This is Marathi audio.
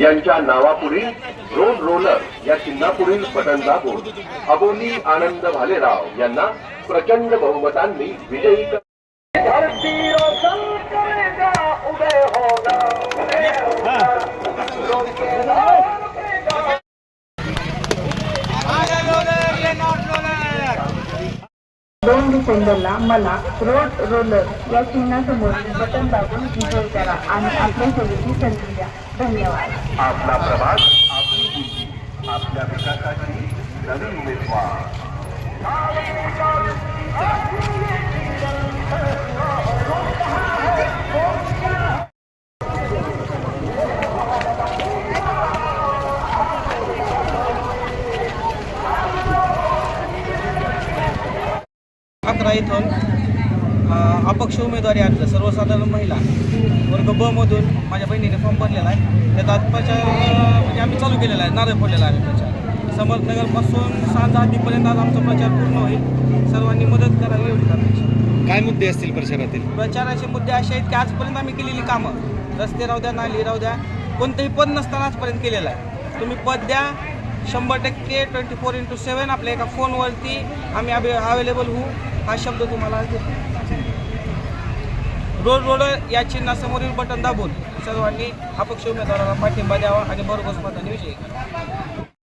यांच्या नावापुढील रोड रोलर या चिन्हापुढील बटन दाबून अबोली आनंद भालेराव यांना प्रचंड बहुमतांनी विजयी दोन डिसेंबरला मला रोड रोलर या चिन्हासमोर बटन दाबून विजय करा आणि आपल्या सेवेची संधी द्या. धन्यवाद. आपला प्रवास आपल्या विकासाची नवीन उमेदवार. अकरा इथून अपक्ष उमेदवारी अर्ज सर्वसाधारण महिला. वर्ग ब मधून माझ्या बहिणीने फॉर्म भरलेला आहे. त्यात आज प्रचार म्हणजे आम्ही चालू केलेला आहे नारळ फोडलेला आहे प्रचार. समर्थनगरपासून सांज आधीपर्यंत आज आमचा प्रचार पूर्ण होईल. सर्वांनी मदत करावी एवढी अपेक्षा. काय मुद्दे असतील प्रचारातील? प्रचाराचे मुद्दे असे आहेत की आजपर्यंत आम्ही केलेली कामं रस्ते राहू द्या नाली राहू द्या कोणतंही पद नसताना आजपर्यंत केलेलं आहे. तुम्ही पद द्या शंभर टक्के ट्वेंटी फोर इंटू सेवन आपल्या एका फोनवरती आम्ही अवे अवेलेबल होऊ. हा शब्द तुम्हाला रोड रोड रोलर या चिन्हासमोरील बटन दाबून सर्वांनी अपक्ष उमेदवाराला पाठिंबा द्यावा आणि भरघोस मताने विजयी